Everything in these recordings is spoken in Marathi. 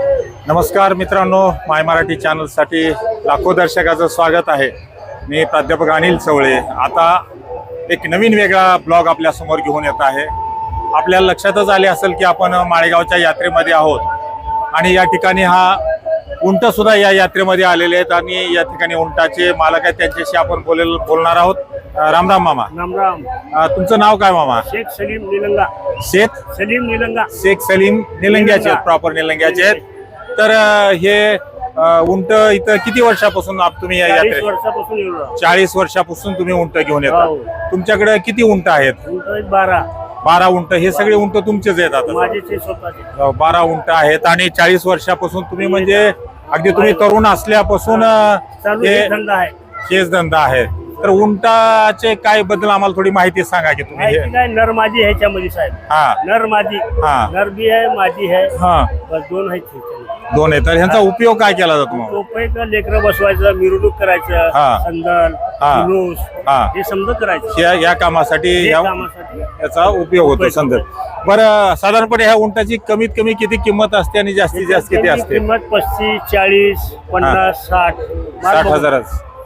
नमस्कार मित्रांनो माय मराठी चॅनलसाठी लाखो दर्शकाचं स्वागत आहे. मी प्राध्यापक अनिल चवळे. आता एक नवीन वेगळा ब्लॉग आपल्यासमोर घेऊन येत आहे. आपल्याला लक्षातच आले असेल की आपण माळेगावच्या यात्रेमध्ये आहोत. आणि या ठिकाणी हा उंट सुद्धा या यात्रेमध्ये आलेले आहेत आणि या ठिकाणी उंटाचे मालक आहेत त्यांच्याशी आपण बोलेल बोलणार आहोत. रामराम मामा. राम राम. अं, तुमचं नाव काय मामा? शेख सलीम निलंगा. शेख? सलीम निलंगा. शेख सलीम निलंग्याचे आहेत प्रॉपर निलंग्याचे आहेत. तर हे उंट इथं किती वर्षापासून आप- तुम्ही या चाळीस यात्रेत? वर्षापासून येऊ राहिलो. चाळीस वर्षापासून तुम्ही उंट घेऊन हो. येता तुमच्याकडे किती उंट आहेत? उंट आहेत बारा. बारा उंट. हे सगळे उंट तुमचेच आहेत आता? माझे ते स्वतःचे. अं, बारा उंट आहेत आणि चाळीस वर्षापासून तुम्ही म्हणजे अगदी तुम्ही तरुण असल्यापासून अं, चालू हे हे धंदा आहे. हेच धंदा आहे. तर उंटाचे काय बद्दल आम्हाला थोडी माहिती सांगा की तुम्ही हे. माहिती काय? नर माझी ह्याच्यामध्ये साहेब. हा. नर माझी. हा. नर बी आहे माझी आहे. हा. बस दोन आहेत. दोन आहे तर ह्यांचा उपयोग काय केला जातो मग? लेकरं बसवायचं मिरवणूक करायचं हा. संदल हा. जुलूस हा. हे समजा करायचं. या या कामासाठी हे या कामासाठी. याचा उपयोग होतो संदर्भ बरं साधारणपणे ह्या उंटाची कमीत कमी किती किंमत असते आणि जास्तीत जास्त किती त्याची असते? किंमत पस्तीस चाळीस पन्नास साठ. साठ हजार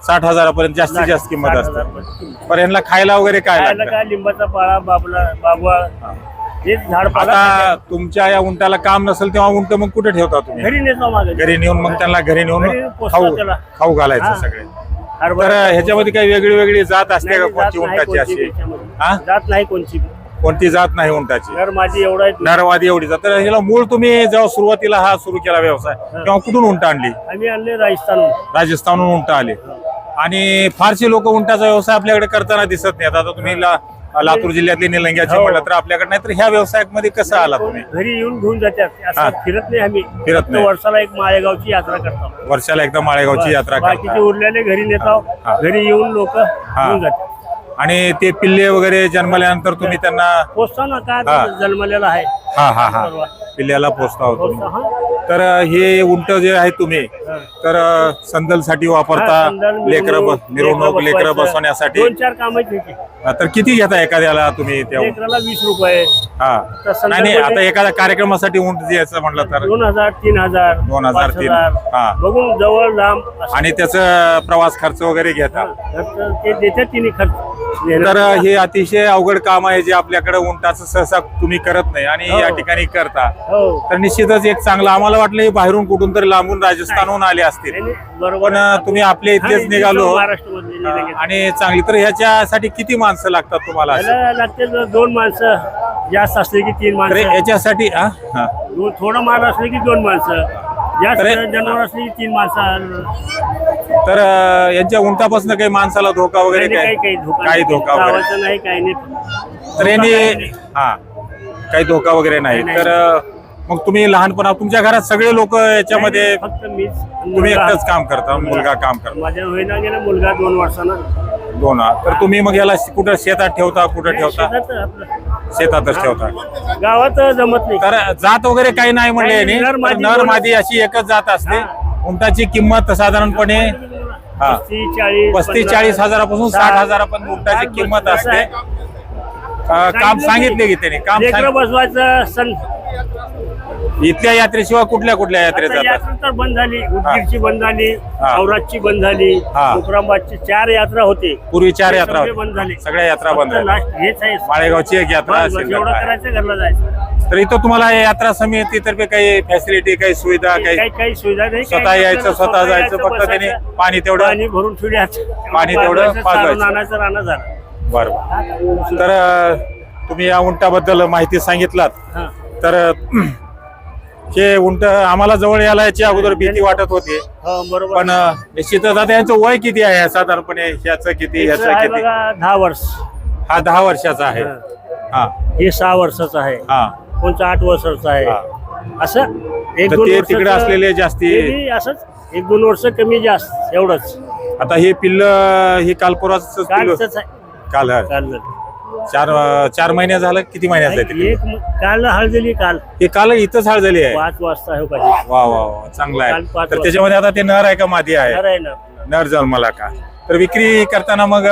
साठ हजारापर्यंत जास्तीत जास्त किंमत असते. पण यांना खायला वगैरे काय खायला लागतं? काय? लिंबाचा पाळा बाबला बाबळ. हे झाड आता तुमच्या या उंटाला काम नसेल तेव्हा उंट मग कुठे ठेवता तुम्ही? घरी नेतो घरी नेऊन मग त्यांना घरी नेऊन खाऊ त्याला. खाऊ घालायचं हा. सगळे. हरभरा तर ह्याच्यामध्ये काही वेगळी वेगळी जात असते नाही, का जात कोणती नाही उंटाची कोणची अशी? त्याच्यामध्ये. हा? जात नाही कोणची. कोणती जात नाही उंटाची? तर माझी एवढा आहे. नरवादी एवढी जात. तर ह्याला मूळ तुम्ही जेव्हा सुरुवातीला हा सुरू केला व्यवसाय तेव्हा कुठून उंट आणली? आम्ही आणले राजस्थानहून. राजस्थानहून उंट आले. आणि फारशी लोक उंटाचा व्यवसाय आपल्याकडे करताना दिसत नाहीत. आता तुम्ही ला- लातूर जिल्ह्यातली निलंग्याची हो. म्हटलं तर आपल्याकडे नाही तर ह्या व्यवसायामध्ये कसं आला तुम्ही घरी येऊन घेऊन जातात हा. फिरत नाही आम्ही फिरत फक्त नाही. वर्षाला एक माळेगावची यात्रा करतो वर्षाला एकदा माळेगावची यात्रा बाकीचे करता उरलेले घरी नेतो हा. घरी येऊन लोक घेऊन जातात आणि ते पिल्ले वगैरे जन्मल्यानंतर तुम्ही त्यांना पोचतो ना हा. का जन्मलेला आहे हा हा हा परवा. पिल्ल्याला पोचता होतो पोचतो, हा. तर हे उंट जे आहे तुम्ही. तर संदलसाठी वापरता संदल, लेकर मिरवणूक, मिरवणूक लेकर बसवायचं. बसवण्यासाठी दोन चार. तर किती घेता एखाद्याला तुम्ही लेकराला वीस रुपये हा संदल नाही नाही, आता एखाद्या कार्यक्रमासाठी उंट द्यायचं म्हटलं तर दोन हजार तीन हजार दोन हजार, पाच तीन. हा. बघून जवळ लांब असं. आणि त्याचं प्रवास खर्च वगैरे घेता तर ते देतात तिने खर्च तर हे अतिशय अवघड काम आहे जे आपल्याकडे उंटाचं सहसा तुम्ही करत नाही आणि हो. या ठिकाणी करता. हो. तर निश्चितच एक चांगलं आम्हाला वाटलं हे बाहेरून कुठून तरी लांबून राजस्थानहून आले असतील. नाही, नाही, बरोबर पण तुम्ही आपल्या इथलेच निघालो. महाराष्ट्रामधले आणि चांगली. तर ह्याच्यासाठी किती माणसं लागतात तुम्हाला अशी? त्याला लागते जर दोन माणसं जास्त असले की तीन तर माणसं. याच्यासाठी हा? हा. थोडं माल असले की दोन माणसं. जास्त तर- जनावर असले की तीन माणसं तर अं, यांच्या उंटापासून काही माणसाला धोका वगैरे काही काय धोका काही. धोका वगैरे गावाचं नाही काही नाही तर यांनी. हा काही धोका वगैरे नाही नाही, तर अं, मग तुम्ही लहानपणा तुमच्या घरात सगळे लोक याच्यामध्ये फक्त मीच तुम्ही मुलगा. एकटंच काम करता मुलगा काम करता माझ्या होईना गेला मुलगा दोन वर्षांना दोन. तर तुम्ही मग याला कुठं शेतात ठेवता कुठं ठेवता शेतात आपलं. शेतातच ठेवता गावात जमत नाही. तर जात वगैरे काही नाही म्हणले यांनी. नर मादी तर नर दोन- मादी अशी एकच जात असते. उंटाची किंमत साधारणपणे हा. पस्तीस चाळीस पस्तीस पन्नास, चाळीस हजारापासून साठ. हजारापर्यंत उंटाची किंमत असते. अं, काम सांगितले की त्यांनी. काम लेकरं बसवायचं सण इथल्या यात्रेशिवाय कुठल्या कुठल्या यात्रेत आता जातात? यात्रा तर बंद झाली उदगीरची बंद झाली हा. औरादची बंद झाली हा. चार यात्रा होते. पूर्वी चार ते यात्रा सगळे. बंद झाले. सगळ्या यात्रा बंद फक्त झाल्या. लास्ट हेच आहे. माळेगावची एक यात्रा बस, बस, असेल एवढं करायचं घरला जायचं. तर इथं तुम्हाला या यात्रा समितीतर्फे काही फॅसिलिटी काही सुविधा काही काही काही सुविधा नाही. स्वतः यायचं स्वतः जायचं फक्त बसायचं, त्याने पाणी तेवढं पाणी भरून ठेवण्याचं पाणी तेवढं पाजवायचं. झालं. बरोबर तर अं, तुम्ही या उंटाबद्दल माहिती सांगितलात. हा. तर अं, हे उंट आम्हाला जवळ यायला याची अगोदर भीती वाटत होती. बरोबर. पण निश्चितच आता यांचं वय किती आहे? साधारणपणे ह्याचं किती ह्याचं आहे किती? बघा दहा वर्ष. हा दहा वर्षाचा आहे. हा. हा. सहा वर्षाचं आहे. हा. कोणचं आठ वर्षाचं आहे. असं एक तर दोन ते वर्षाचं- तिकडे असलेले जास्ती- ते बी असंच एक दोन वर्ष कमी जास्त एवढंच. आता हे पिल्ल हे काल परवाच पिल्ल कालच आहे काल. काल चार चार महिने झालं किती महिन्याचं आहे ते एक म- काल हळदली काल. हे काल इथंच हळ झाली आहे? पाच वाजता हो पाहिजे वा वा वा चांगला काल आहे तर. त्याच्यामध्ये आता ते नर आहे का मादी आहे? नर जन्माला का? तर विक्री करताना मग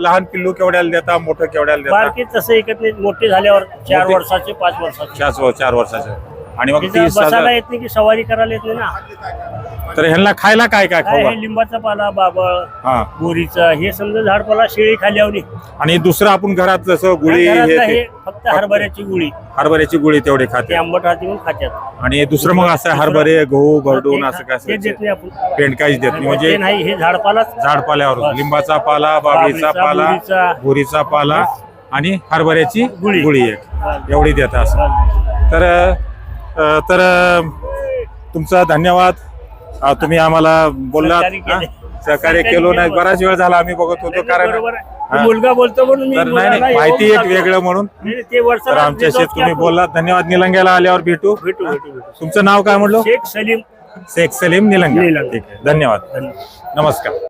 लहान पिल्लू केवढ्याला देता मोठं केवढ्याला देता? तसं नाही मोठे झाल्यावर चार वर्षाचे पाच वर्षाचे. चार वर्षाचे. आणि मग तिथं तीस बसायला हजार येत नाही की सवारी करायला येत नाही ना. तर ह्यांना खायला काय काय काय खाऊ हे लिंबाचा पाला बाबळ हा. बोरीचा हे समजा झाडपाला शेळी खाली आवली आणि दुसरं आपण घरात जसं गुळी हे घरातलं हे ते- फक्त हरभऱ्याची गुळी. हरभऱ्याची गुळी तेवढी ते खाते आंबट राहते म्हणून खात्यात. आणि दुसरं मग असं हरभरे गहू भरडून ते- असं काय ते देत नाही? आपण. पेंड काहीच देत नाही. ते म्हणजे नाही हे झाडपालाच झाडपाल्यावर बस. लिंबाचा पाला बाबळीचा बाबळीचा, पाला बोरीचा. पाला आणि हरभऱ्याची गुळी. गुळी एक. एवढी देता असं. तर अ, तर तुमचा धन्यवाद. तुम्ही आम्हाला बोललात सहकार्य केले. नाही. बराच वेळ झाला आम्ही बघत होतो कारण. मुलगा बोलतो म्हणून माहिती एक. वेगळं म्हणून. तर आमच्याशी तुम्ही. बोललात धन्यवाद निलंग्याला आल्यावर भेटू. भेटू तुमचं नाव काय म्हणलो शेख सलीम. शेख सलीम निलंगा निलंगा. ठीक आहे. धन्यवाद. धन्यवाद. नमस्कार.